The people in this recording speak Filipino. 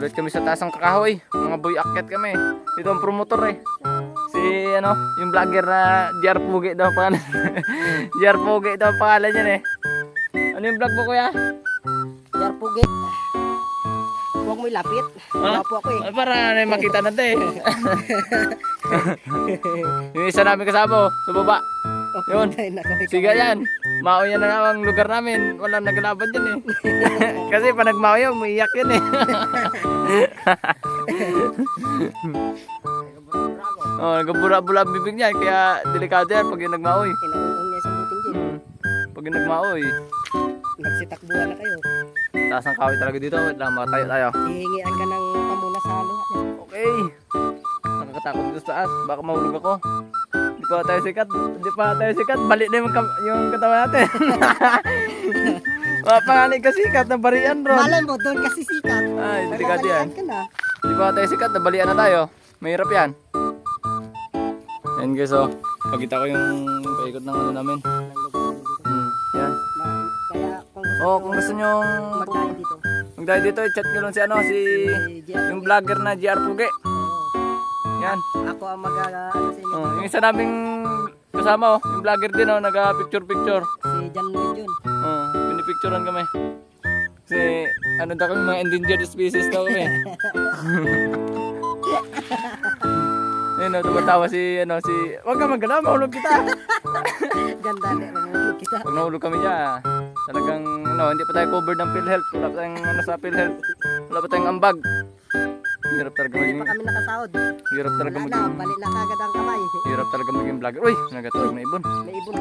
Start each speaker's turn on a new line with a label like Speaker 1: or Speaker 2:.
Speaker 1: Ulit kami sa taas ng kakahoy. Mga boy akyat kami. Ito ang promotor eh. Si ano, yung vlogger na JR Pugi daw ang pangalan. JR Pugi daw ang pangalan niyan eh. Ano yung vlog mo kuya?
Speaker 2: Yar pugit. Huwag mo ilapit. Wala po ako eh.
Speaker 1: Ay, para na makita natin eh. yung isa namin kasama oh, sa baba.
Speaker 2: Okay,
Speaker 1: Yun. Siga yan. Mao yan na ang lugar namin. Walang naglaban dyan eh. Kasi pa nagmao yan, umiiyak yan eh. oh, nagabura-bura ang bibig niya. Kaya delikado yan pag yung nagmao eh.
Speaker 2: Inaunong niya sa buting gin.
Speaker 1: Hmm. Pag yung nagmao eh.
Speaker 2: Nagsitakbuhan na kayo.
Speaker 1: Taas ang kawit talaga dito. Wait lang, tayo tayo.
Speaker 2: Hihingian ka ng pamuna sa luha niya.
Speaker 1: Okay. Nakakatakot dito sa taas. Baka mahulog ako. Hindi pa tayo sikat. Hindi pa tayo sikat. Balik na yung, yung katawan natin. Mga panganay ka sikat na barian bro.
Speaker 2: Malay mo, doon kasi sikat.
Speaker 1: Ay, delikado yan.
Speaker 2: Nagkakalian ka na.
Speaker 1: Di ba tayo sikat, nabalian na tayo. Mahirap yan. Yan guys, oh. Pakita ko yung paikot ng ano namin. Hmm, yan. Oh, kung gusto nyo
Speaker 2: magkain dito,
Speaker 1: magdahil dito, chat nyo lang si ano, si yung vlogger na GR Puge. Yan.
Speaker 2: Ako ang mag ano sa inyo.
Speaker 1: Oh, yung isa naming kasama, oh. Yung vlogger din, oh. Nag-picture-picture.
Speaker 2: Si Jan Lejon.
Speaker 1: Oh, pinipicturean kami. Kasi, ano daw kami, mga endangered species daw kami. Ayun, oh, tumatawa si, ano, si, wag ka magana, mahulog kita.
Speaker 2: Ganda na ramulog kita.
Speaker 1: Pag nahulog kami dyan, talagang ano, hindi pa tayo covered ng PhilHealth. Wala pa tayong ano sa PhilHealth. Wala pa tayong ambag. Hirap talaga
Speaker 2: Hindi
Speaker 1: maging,
Speaker 2: pa kami nakasahod.
Speaker 1: hirap talaga
Speaker 2: Wala na,
Speaker 1: maging,
Speaker 2: balik na kagad ang kamay.
Speaker 1: hirap talaga maging vlogger. Uy, nagatulog na ibon.
Speaker 2: May ibon.